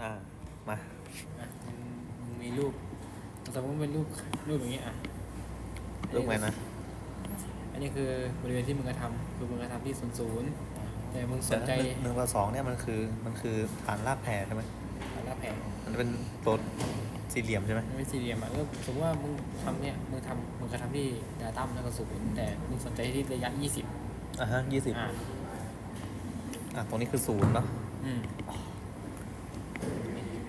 อ่ามาอะมึงมึงมีรูปสมมติเป็นรูปรูปอย่างนี้อะรูปไงนะอันนี้คือบริเวณที่มึงกระทำคือมึงกระทำที่ศูนย์ศูนย์แต่มึงสนใจหนึ่งหนึ่งต่อสองเนี่ยมันคือมันคือฐานรากแผ่ใช่ไหมหน้าแผงมันเป็นตัวสี่เหลี่ยมใช่ไหมมันเป็นสี่เหลี่ยมอะก็สมมติว่ามึงทำเนี่ยมึงทำมึงกระทำที่ดาตั้มแล้วก็ศูนย์แต่มึงสนใจที่ระยะยี่สิบอะฮะยี่สิบอ่าอะตรงนี้คือศูนย์เนาะอืม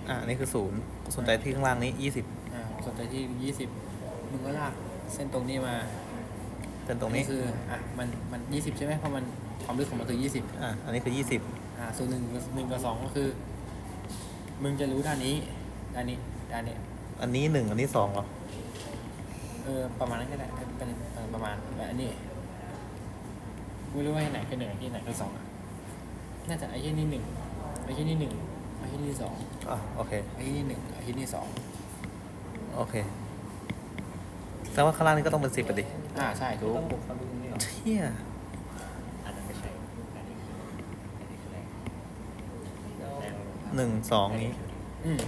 อะอันนี้คือศูนย์สนใจที่ข้างล่างนี้ยี่สิบอ่าสนใจที่ยี่สิบมึงก็ลากเส้นตรงนี้มาเป็นตรงนี้คืออะมันมันยี่สิบใช่ไหมเพราะมันความลึกของมันคือยี่สิบอะอันนี้คือยี่สิบอ่าส่วนหนึ่งหนึ่งกับสองก็คือ มึงจะรู้ด้านนี้ด้านนี้ด้านนี้ อันนี้หนึ่งอันนี้สองเหรอเออประมาณนั้นก็ได้เป็นเป็นเออประมาณแบบอันนี้ไม่รู้ว่าที่ไหนคือหนึ่งที่ไหนคือสองอะน่าจะไอ้ที่นี่หนึ่งไอ้ที่นี่หนึ่ง ไอ้ที่นี่สองอะโอเคไอ้ที่นี่หนึ่งไอ้ที่นี่สองโอเคแต่ว่าข้างล่างนี้ก็ต้องเป็นสิบอะดิอ่าใช่ถูกต้องบวกความรู้ตรงนี้เหรอเที่ยอันนั้นไม่ใช่อันนี้คืออันนี้คือแรงแรงหนึ่งสองนี้ อืม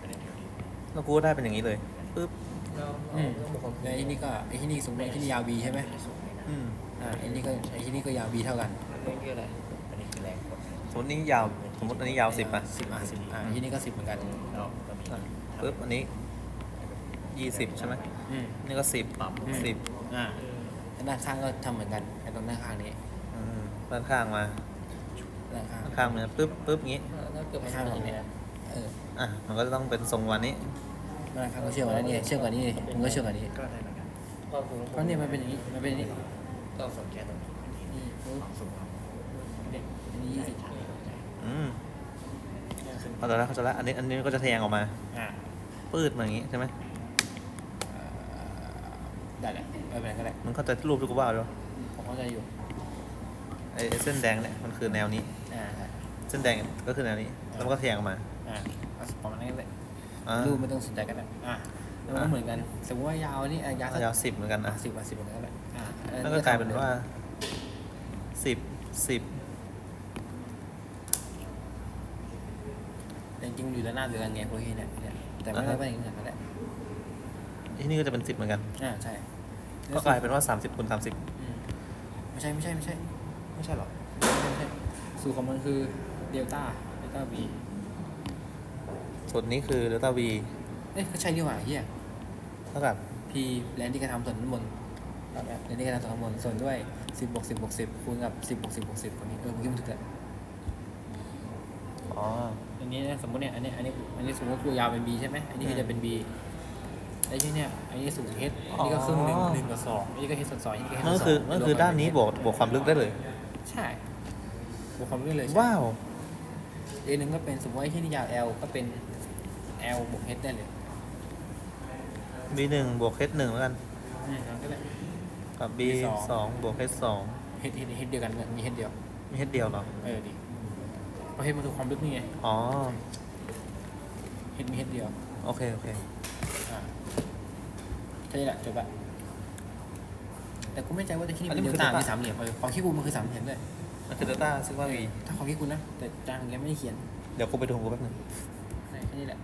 อันนี้เท่านี้แล้วกูก็ได้เป็นอย่างนี้เลยปึ๊บอืมแล้วไอ้นี่ก็ไอ้ที่นี่สมมติไอ้ที่นี่ยาวบีใช่ไหมอืมอ่าไอ้นี่ก็ไอ้ที่นี่ก็ยาวบีเท่ากันอันนี้คืออะไรอันนี้คือแรงกด สมมตินี้ยาวสมมติอันนี้ยาวสิบอะสิบอะสิบอ่าไอ้ที่นี่ก็สิบเหมือนกันแล้วก็มีอะปึ๊บอันนี้ยี่สิบใช่ไหมอืม นี่ก็สิบปั๊มอืมสิบอ่าแล้วด้านข้างก็ทำเหมือนกันไอ้ตรงด้านข้างนี้อืมด้านข้างมาด้านข้างด้านข้างมันปึ๊บปึ๊บอย่างงี้ แล้วเกือบด้านข้างตรงนี้เอออะมันก็จะต้องเป็นทรงวันนี้ ด้านข้างก็เชื่อมกันแล้วนี่เชื่อมกันนี่มึงก็เชื่อมกันนี่ก็ได้เหมือนกันเพราะนี่มันเป็นอย่างนี้มันเป็นอย่างนี้ก็สนแค่ตรงนี้นี่ปุ๊บความสูงความเนี่ยอันนี้ยี่สิบ อืมเข้าใจแล้วเข้าใจแล้วอันนี้อันนี้ก็จะแทงออกมาอ่าปืดมาอย่างงี้ใช่ไหมได้แหละไม่เป็นไรก็ได้มันเข้าใจรูปที่กูว่าด้วยผมเข้าใจอยู่ไอ้ไอ้เส้นแดงเนี่ยมันคือแนวนี้ อ่าเส้นแดงก็คือแนวนี้ แล้วมันก็แทงออกมา อ่าเอาประมาณนั้นก็ได้อ่ารูปไม่ต้องสนใจกันนะอ่าแล้วมันก็เหมือนกัน สมมติว่ายาวนี่อะยาวสักยาวสิบเหมือนกันอะอะสิบอะสิบเหมือนกันก็ได้อ่าอัแล้วก็กลายเป็นว่าสิบสิบ แต่ จริงๆมันอยู่ด้านหน้าเดียวกันไงพวกนี้เนี่ยเนี่ยแต่ไม่ได้ไปอย่างนั้นก็ได้ที่นี่ก็จะเป็นสิบเหมือนกัน อ่าใช่ก็กลายเป็นว่าสามสิบคูณสามสิบอืมไม่ใช่ไม่ใช่ไม่ใช่ไม่ใช่หรอไม่ใช่สูตรของมันคือเดลต้าเดลต้าบีส่วนนี้คือเดลต้าวีเอ้ยก็ใช่ดีกว่าเฮียเท่ากับพีแลนที่กระทำส่วนด้านบนแลนที่กระทำส่วนข้างบนส่วนด้วยสิบบวกสิบบวกสิบคูณกับสิบบวกสิบบวกสิบคนนี้เออเมื่อกี้มันถูกแล้วอ๋อ อันนี้เนี่ยสมมติเนี่ยอันนี้อันนี้อันนี้สมมติกูยาวเป็น B ใช่ไหมอันนี้คือจะเป็น B ไอ้ที่เนี่ยอันนี้สูง H อันนี้ก็ครึ่งหนึ่งหนึ่งกับสองอันนี้ก็ H ส่วนสองอันนี้ก็ H นั่นส่วนก็สองคือนั่นคือด้านนี้บวกบวกความลึกได้เลย ใช่บวกความเรื่อยเลยว้าวเอหนึ่งก็เป็นสมมติว่าไอ้ที่นี่ยาว L ก็เป็น L บวก H ได้เลย b หนึ่งบวก h หนึ่งแล้วกัน อืมงั้นก็ได้ กับ b สองสองบวก h สอง H H H เดียวกันเนี่ยมี H เดียว มี h เดียวเหรอ เออดี เพราะ H มันคือความลึกนี่ไงอ๋อ H มี H เดียว โอเค โอเค อ่าแค่นี้แหละจบละแต่กูไม่ใจว่าจะคิดอันนี้เป็นมันเดลต้าคือมีสามเหลี่ยมเออความคิดกูมันคือสามเหลี่ยมด้วยมันคือเดลต้าซิกมาวีถ้าความคิดกูนะ แต่จางยังไม่ได้เขียนเดี๋ยวกูไปดูของกูแป๊บนึง แค่นี้แหละ